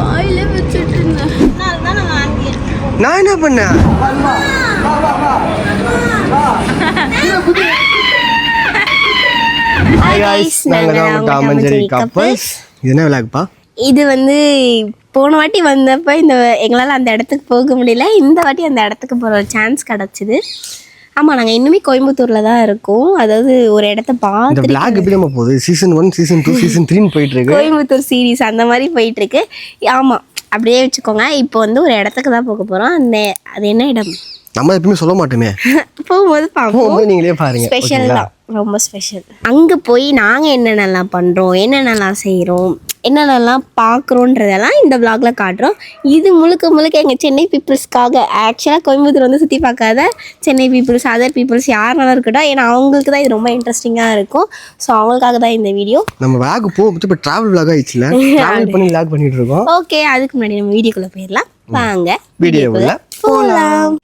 வாயில வச்சுட்டு இருந்தேன் நான் என்ன பண்ணேன்? என்ன விளாக்ப்பா? இது வந்து போன வாட்டி வந்தப்ப இந்த எங்களால் அந்த இடத்துக்கு போக முடியல. இந்த வாட்டி அந்த இடத்துக்கு போகிற ஒரு சான்ஸ் கிடச்சிது. ஆமாம் நாங்கள் இன்னுமே கோயம்புத்தூரில் தான் இருக்கோம். அதாவது ஒரு இடத்த பார்த்து விளாக் எப்படி நம்ம போகுது? Season one season two season த்ரீன்னு போயிட்டு இருக்கு. கோயம்புத்தூர் சீரீஸ் அந்த மாதிரி போயிட்டு இருக்கு. ஆமாம் அப்படியே வச்சுக்கோங்க. இப்போ வந்து ஒரு இடத்துக்கு தான் போக போகிறோம் அந்த அது என்ன இடம்? நம்ம எப்பயுமே சொல்ல மாட்டோமே. போகும்போது பார்ப்போம். நீங்களே பாருங்க. ஸ்பெஷல் தான். ரொம்ப ஸ்பெஷல் அங்கே போய் நாங்கள் என்னென்னலாம் பண்ணுறோம் என்னென்னலாம் செய்கிறோம் என்னென்னலாம் பார்க்குறோன்றதெல்லாம் இந்த vlogல காட்டுறோம். இது முழுக்க முழுக்க எங்கள் சென்னை பீப்புள்ஸ்க்காக ஆக்சுவலாக கோயம்புத்தூர் வந்து சுற்றி பார்க்காத சென்னை பீப்புள்ஸ் அதர் பீப்புள்ஸ் யாருனாலும் இருக்கட்டும். ஏன்னா அவங்களுக்கு தான் இது ரொம்ப இன்ட்ரெஸ்டிங்காக இருக்கும். ஸோ அவங்களுக்காக தான் இந்த வீடியோ நம்ம விளாக் போகும்போது இப்போ டிராவல் விளாக் ஆயிடுச்சுல. டிராவல் பண்ணி விளாக் பண்ணிட்டு இருக்கோம். ஓகே அதுக்கு முன்னாடி நம்ம வீடியோக்குள்ளே போயிடலாம். வாங்க வீடியோக்குள்ள போகலாம்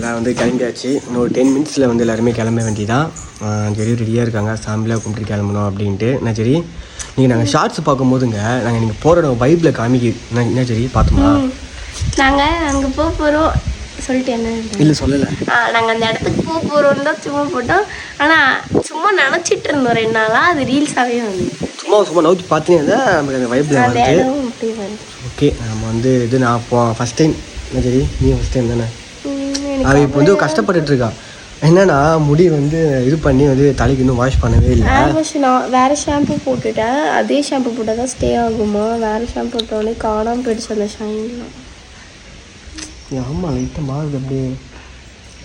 எல்லாம் வந்து கிளம்பியாச்சு. இன்னும் டென் மினிட்ஸில் வந்து எல்லாருமே கிளம்ப வேண்டியதான் சரி ரெடியாக இருக்காங்க. ஃபேமிலியாக கும்பிட்டு கிளம்பணும் அப்படின்ட்டு. என்ன சரி நீங்கள் நாங்கள் ஷார்ட்ஸ் பார்க்கும்போதுங்க நாங்கள் நீங்கள் போகிற வைப்பில் காமிக்கு. என்ன என்ன சரி பார்த்தோமா நாங்கள் அங்கே போக போகிறோம் சொல்லிட்டு என்ன? இல்லை சொல்லலை. நாங்கள் அந்த இடத்துக்கு போக போகிறோம் தான் சும்மா போட்டோம். ஆனால் சும்மா நினச்சிட்டு இருந்தோம் ரெண்டு நாளாக அது ரீல்ஸாகவே வந்து. சும்மா சும்மா நோக்கி பார்த்தீங்கன்னா நமக்கு அந்த வைப்பில் வந்து ஓகே நம்ம வந்து இது நான் போ ஃபஸ்ட் டைம் என்ன சரி நீ ஃபஸ்ட் டைம் தானே? அவள் இப்போ வந்து கஷ்டப்பட்டுட்டு இருக்கா என்னன்னா முடி வந்து இது பண்ணி வந்து தலைக்கு இன்னும் வாஷ் பண்ணவே இல்லை. ஹேர் வாஷ் நான் வேறு ஷாம்பு போட்டுட்டேன். அதே ஷாம்பு போட்டால் தான் ஸ்டே ஆகுமா? வேறு ஷாம்பு போட்டோடனே காணாமல் போயிடுச்சு அந்த ஷைன்லாம் ஆமாம் லைட்டாக மாறுது அப்படியே.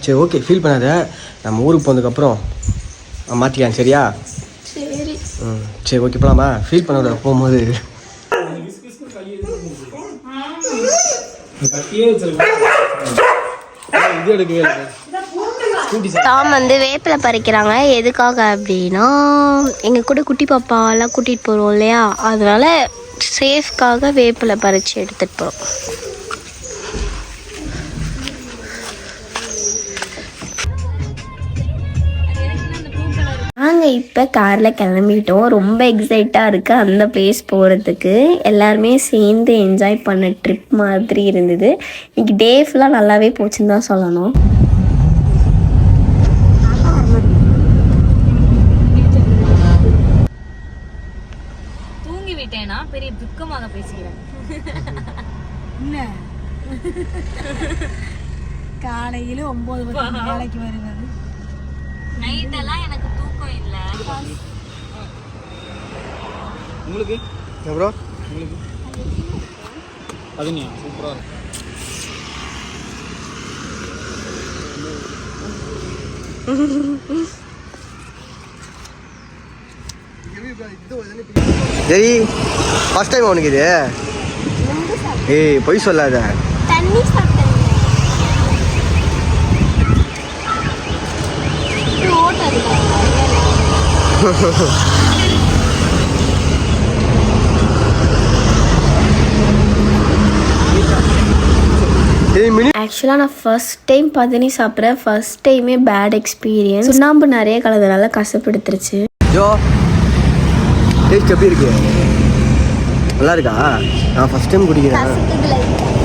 சரி ஓகே ஃபீல் பண்ணாத. நம்ம ஊருக்கு போனதுக்கப்புறம் மாற்றிக்கலாம் சரியா? சரி. ம் சரி ஓகே போகலாமா ஃபீல் பண்ண போகும்போது. டாம் வந்து வேப்பில் பறிக்கிறாங்க. எதுக்காக அப்படின்னா எங்கள் கூட குட்டி பாப்பாலாம் கூட்டிகிட்டு போகிறோம் இல்லையா? அதனால சேஃப்காக வேப்பில் பறித்து எடுத்துகிட்டு போகிறோம் நாங்கள் இப்போ காரில் கிளம்பிட்டோம். ரொம்ப எக்ஸைட்டாக இருக்குது அந்த பிளேஸ் போகிறதுக்கு எல்லாருமே சேர்ந்து என்ஜாய் பண்ண ட்ரிப் மாதிரி இருந்தது. இன்னைக்கு டே ஃபுல்லாக நல்லாவே போச்சுன்னு தான் சொல்லணும். தூங்கி விட்டேனா பெரிய துக்கமாக பேசுகிறேன். காலையில ஒன்பது மணிக்கு வேலைக்கு வருவது நைட்டெல்லாம் எனக்கு தூக்கம் இல்லை ப்ரோ சரி ஃபர்ஸ்ட் டைம் உனக்கு இது. ஏய் பொய் சொல்லாத தண்ணி சாப்பிட்டேன் ஓட்டாது ஏய் மினி ஆக்சுவலாக நான் ஃபர்ஸ்ட் டைம் பதனி சாப்பிட்றேன் ஃபர்ஸ்ட் டைமே பேட் எக்ஸ்பீரியன்ஸ் சுண்ணாம்பு நிறைய கலந்தனால கசப்படுத்துருச்சு. ஜோ. டேஸ்ட் எப்படி இருக்கு. நல்லா இருக்கா? நான் ஃபர்ஸ்ட் டைம் குடிக்கிறேன்.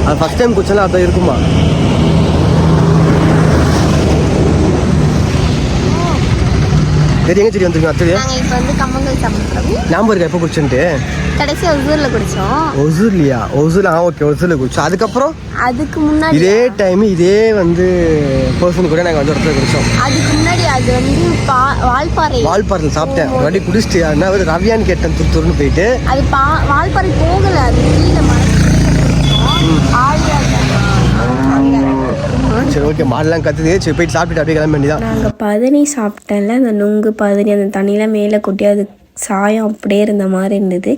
அது ஃபர்ஸ்ட் டைம் குடிச்சாலும் அதான் இருக்குமா? சரி எங்க சரி வந்துருங்க அடுத்தது நாங்கள் இப்போ வந்து கம்மங்கல் சாப்பிட்றோம் ஞாபகம் இருக்கா எப்போ குடிச்சுன்ட்டு? கடைசியாக ஒசூரில் குடித்தோம் ஒசூர்லையா? ஒசூர் ஆ ஓகே ஒசூரில் குடிச்சோம். அதுக்கப்புறம்? அதுக்கு முன்னாடி இதே டைம் இதே வந்து பர்சன் கூட நாங்கள் வந்து இடத்துல குடிச்சோம். அதுக்கு முன்னாடி அது வந்து வால்பாறை. வால்பாறையில் சாப்பிட்டேன். வாட்டி குடிச்சிட்டு என்ன ஒரு ரவியான்னு கேட்டேன் துரு துருன்னு போயிட்டு. அது பா வால்பாறை போகல அது கீழே சரி ஓகே மாடெல்லாம் கத்துது. சரி போயிட்டு அப்படியே கிளம்ப வேண்டியதான் நாங்கள் பதனி சாப்பிட்டேன்ல அந்த நுங்கு பதனி அந்த தண்ணியெலாம் மேலே கொட்டி அது சாயம் அப்படியே இருந்த மாதிரி இருந்தது.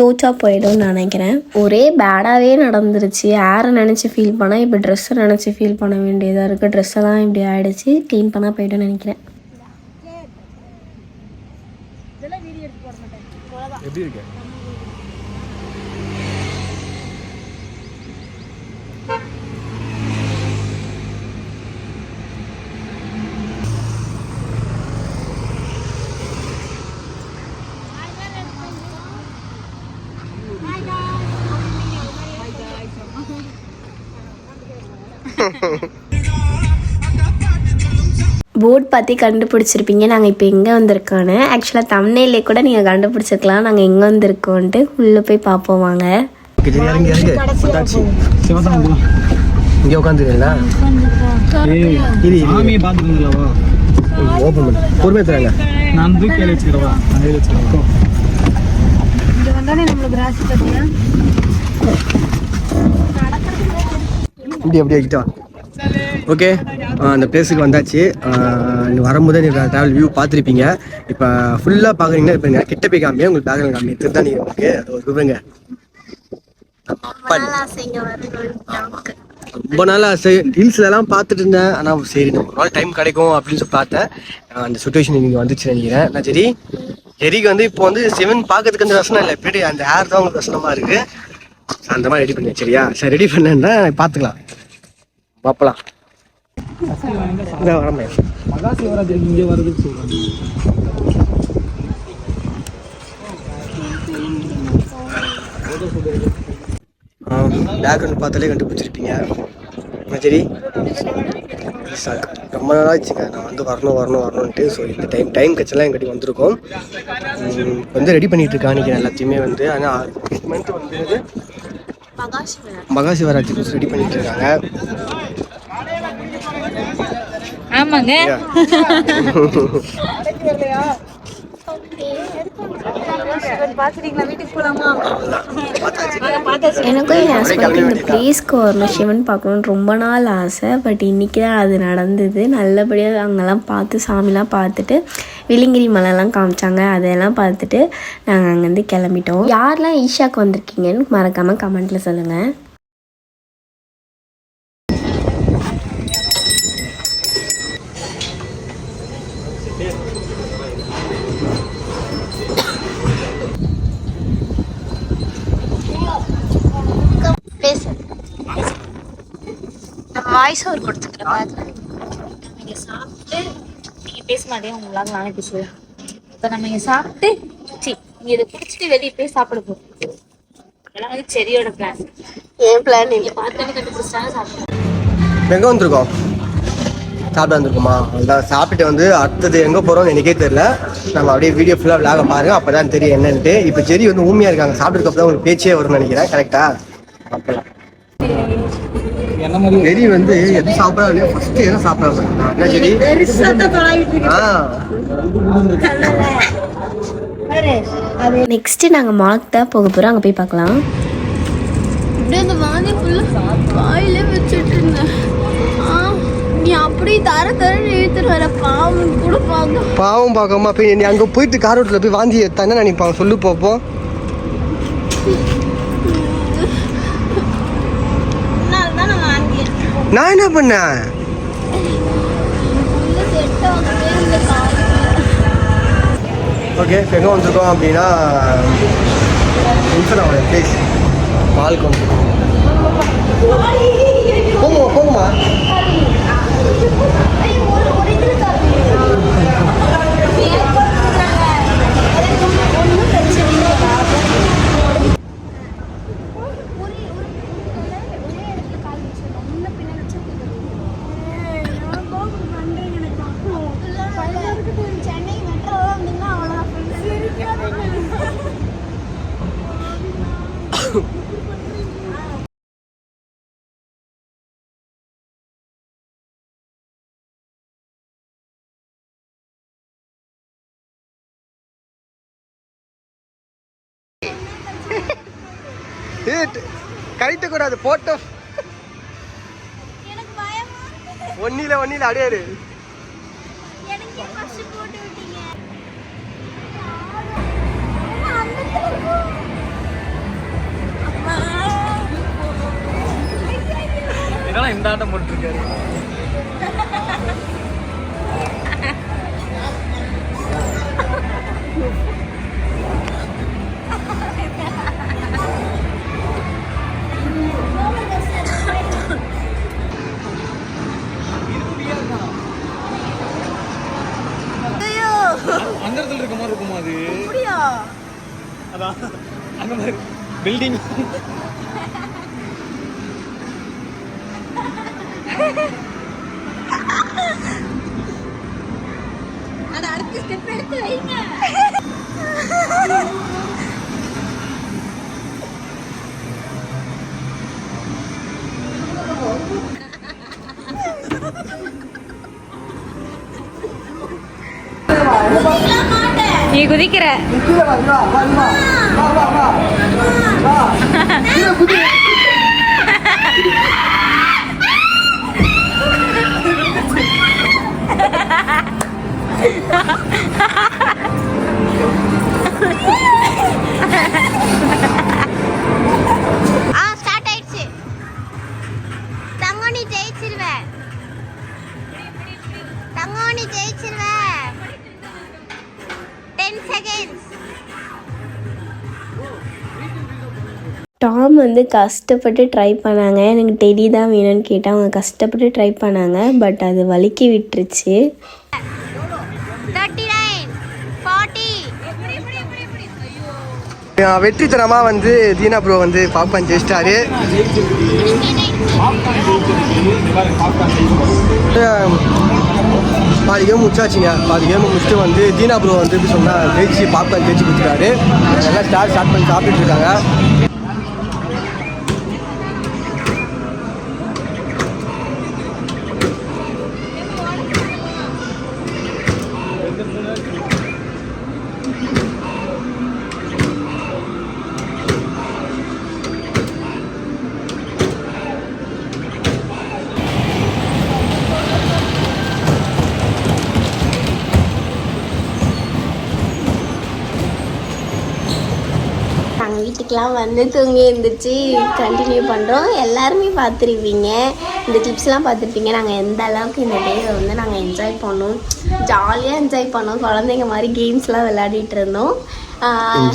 தோச்சா போயிடும்னு நினைக்கிறேன். ஒரே பேடாகவே நடந்துருச்சு. ஏரை நினச்சி ஃபீல் பண்ணால் இப்போ ட்ரெஸ்ஸை நினச்சி ஃபீல் பண்ண வேண்டியதாக இருக்குது ட்ரெஸ் எல்லாம் இப்படி ஆயிடுச்சு. க்ளீன் பண்ணால் போய்டும்னு நினைக்கிறேன். எப்படி இருக்கு? போர்ட் பார்த்து கண்டுபிடிச்சிருப்பீங்க. நாங்கள் இப்போ எங்கே வந்திருக்கோன்னு. ஆக்சுவலாக தமிழ்நிலே கூட நீங்கள் கண்டுபிடிச்சிருக்கலாம். நாங்கள் எங்கே வந்திருக்கோன்ட்டு உள்ளே போய் பார்ப்போம் வாங்க. இங்கே உட்காந்துருக்கீங்களா இது சாமியை பார்த்துருந்தீங்களா ஓப்பன் பண்ணு. பொறுமையாக தராங்க. நான் போய் கையில் வச்சுக்கிறவா நான் கையில் வச்சுக்கிறேன் இங்க வந்தானே நம்மளுக்கு ராசி பார்த்தியா இப்படி அப்படியே கிட்ட ஓகே அந்த பிளேஸுக்கு வந்தாச்சு. வரும்போது நீங்கள் ட்ராவல் வியூ பார்த்துருப்பீங்க. இப்போ ஃபுல்லாக பார்க்குறீங்கன்னா இப்போ கிட்ட போய் காமிங்க. உங்களுக்கு பேக்ரவுண்ட் காமி திருத்தா நீங்கள் உங்களுக்கு அது ஒரு விவங்க ரொம்ப நாள் ஆசை ஹில்ஸ்லலாம் பார்த்துட்டு இருந்தேன். ஆனால் சரி நம்ம ஒரு நாள் டைம் கிடைக்கும் அப்படின்னு சொல்லி பார்த்தேன். அந்த சுச்சுவேஷன் நீங்கள் வந்துச்சு நினைக்கிறேன். நான் சரி. ஜெரிக்கு வந்து இப்போ வந்து சிவன் பார்க்கறதுக்கு அந்த ரசனம் இல்லை. எப்படி அந்த ஹேர் தான் உங்களுக்கு ரசனமாக இருக்குது அந்த மாதிரி ரெடி பண்ணி சரியா? சரி ரெடி பண்ணேன்னா பார்த்துக்கலாம் பார்ப்பலாம் இந்த வரமே இங்கே சொல்கிறாங்க பேக்ரவுண்ட் பார்த்தாலே கண்டுபிடிச்சிருப்பீங்க. சரி. ரொம்ப நாளாக ஆச்சுங்க நான் வந்து வரணும் வரணும் வரணுன்ட்டு ஸோ இந்த டைம் டைம் கட்செல்லாம் எங்கிட்ட வந்திருக்கோம். வந்து ரெடி பண்ணிட்டு இருக்கா நினைக்கிறேன். எல்லாத்தையுமே வந்து. ஆனால் மந்த் வந்து மகா சிவராத்திரி ரெடி பண்ணிட்டு இருக்காங்க ஆமாங்க. எனக்கும் என் ஹஸ்பண்ட் இந்த பிளேஸ்க்கு வரணும் சிவன் பார்க்கணுன்னு ரொம்ப நாள் ஆசை. பட் இன்றைக்கி தான் அது நடந்தது. நல்லபடியாக அங்கெல்லாம் பார்த்து சாமிலாம் பார்த்துட்டு விளிங்கிரி மலைலாம் காமிச்சாங்க. அதெல்லாம் பார்த்துட்டு நாங்கள் அங்கேருந்து கிளம்பிட்டோம். யாரெல்லாம் ஈஷாக்கு வந்திருக்கீங்கன்னு மறக்காமல் கமெண்ட்டில் சொல்லுங்கள் பேசு வாய்ஸ் ஓவர் கொடுத்துக்கிறேன் நீங்க சாப்பிட்டு நீங்க பேச மாட்டேங்க உங்களால நானே பேசுவேன். இப்போ நம்ம இங்க சாப்பிட்டு சி நீங்க இதை குடிச்சிட்டு வெளியே போய் சாப்பிட போறோம் இதெல்லாம் வந்து செரியோட பிளான் ஏன் பிளான் நீங்க பார்த்து கண்டுபிடிச்சாங்க சாப்பிடுவோம் எங்கே வந்திருக்கோம்? சாப்பிட வந்திருக்கோமா? அதான் சாப்பிட்டு வந்து அடுத்தது எங்கே போகிறோம்னு எனக்கே தெரியல. நம்ம அப்படியே வீடியோ ஃபுல்லாக விளாக பாருங்க. அப்போ தான் தெரியும் என்னன்ட்டு. இப்போ செரி வந்து ஊமையாக இருக்காங்க. சாப்பிட்றதுக்கு தான் உங்களுக்கு பேச்சே வரும்னு நினைக்கிறேன். கரெக்டா அப்பலாம் செரி வந்து எது சாப்பிட்றாங்க ஃபர்ஸ்ட் எதை சாப்பிட்றாங்க என்ன செரி ஆ. நெக்ஸ்ட்டு நாங்கள் மாலுக்கு தான் போக போகிறோம் அங்கே போய் பார்க்கலாம். அப்படியே அந்த வாந்தி ஃபுல்லாக வாயிலே வச்சுட்டு இருந்தேன். ஆ நீ அப்படியே தர தர இழுத்துட்டு வர பாவம் கூட பார்க்க பாவம் பார்க்காம போய் நீ அங்கே போயிட்டு கார் ரோட்டில் போய் வாந்தி எடுத்தா என்ன நினைப்பாங்க? சொல்லு பார்ப்போம் நான் என்ன பண்ணேன் ஓகே இப்போ எங்கே வந்திருக்கோம் அப்படின்னா இன்ஃபனாவோட பிளேஸ் மாலுக்கு வந்திருக்கோம் போங்கம்மா போங்கம்மா சென்னை மெட்ரோ அப்படின்னா அவ்வளோ கழித்த கூடாது போட்டோ. எனக்கு பயமா? ஒன்னில ஒன்னில அடையாரு இதெல்லாம் இந்த ஆட்டம் போட்டுருக்காரு? அந்த அதான் அந்த மாதிரி பில்டிங் அது அடுத்த ஸ்டெப் எடுத்து வைங்க நீ குதிக்கிற. டாம் வந்து கஷ்டப்பட்டு ட்ரை பண்ணாங்க. எனக்கு டெடி தான் வேணும்னு கேட்டால் அவங்க கஷ்டப்பட்டு ட்ரை பண்ணாங்க. பட் அது வலிக்கி விட்டுருச்சு. வெற்றித்தனமாக வந்து தீனா ப்ரோ வந்து பாப்கார்ன் ஜெயிச்சிட்டாரு. பாதி கேம் முடிச்சாச்சுங்க. பாதி கேம் முடிச்சுட்டு வந்து தீனா ப்ரோ வந்து எப்படி சொன்னால் ஜெயிச்சு பாப்கார்ன் ஜெயிச்சு கொடுத்துட்டாரு. எல்லாம் ஸ்டார் ஸ்டார்ட் பண்ணி சாப்பிட்டுட்டு இருக்காங்க. நாங்கள் வந்து தூங்கி இருந்துச்சு கண்டினியூ பண்ணுறோம் எல்லாருமே பார்த்துருப்பீங்க. இந்த கிளிப்ஸ்லாம் பார்த்துருப்பீங்க. நாங்கள் எந்த அளவுக்கு இந்த டேவை வந்து நாங்கள் என்ஜாய் பண்ணோம். ஜாலியாக என்ஜாய் பண்ணோம். குழந்தைங்க மாதிரி கேம்ஸ்லாம் விளையாடிட்டு இருந்தோம்.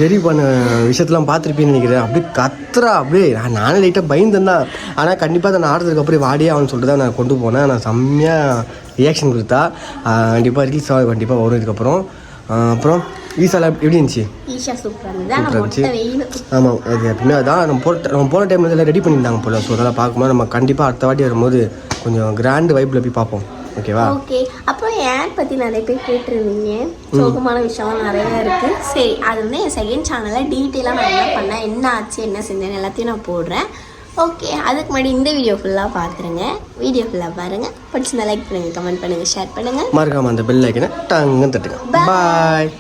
ஜெரி பண்ண விஷயத்தெல்லாம் பார்த்துருப்பீன்னு நினைக்கிறேன். அப்படியே கத்துறா. அப்படியே நான் நானே லைட்டாக பயந்தேன் தான் ஆனால் கண்டிப்பாக அதை நான் ஆடுறதுக்கு அப்புறம் வாடியே அவனு சொல்லிட்டு தான் நான் கொண்டு போனேன். நான் செம்மையாக ரியாக்ஷன் கொடுத்தா. கண்டிப்பாக ரீல்ஸ் ஆக கண்டிப்பாக வரும் இதுக்கப்புறம். அப்புறம்? ஈசால எப்படி இருந்துச்சு? ஈஷா சூப்பராக இருந்துச்சு. ஆமாம் அது எப்பவுமே அதான் நம்ம போன நம்ம போன டைம் வந்து எல்லாம் ரெடி பண்ணியிருந்தாங்க போல. ஸோ அதெல்லாம் பார்க்கும்போது நம்ம கண்டிப்பாக அடுத்த வாட்டி வரும்போது கொஞ்சம் கிராண்ட் வைப்பில் போய் பார்ப்போம். ஓகேவா ஓகே அப்புறம் ஏன் பற்றி நிறைய பேர் கேட்டிருந்தீங்க. சோகமான விஷயம் நிறைய இருக்குது சரி அது வந்து என் செகண்ட் சேனலில் டீட்டெயிலாக நான் என்ன பண்ணேன் என்ன ஆச்சு என்ன செஞ்சேன் எல்லாத்தையும் நான் போடுறேன். ஓகே அதுக்கு முன்னாடி இந்த வீடியோ ஃபுல்லாக பார்த்துருங்க வீடியோ ஃபுல்லாக பாருங்கள் பிடிச்சிருந்தா லைக் பண்ணுங்கள் கமெண்ட் பண்ணுங்கள் ஷேர் பண்ணுங்கள் மறக்காமல் அந்த பெல் ஐக்கனை டங்குன்னு தட்டுங்க. பாய்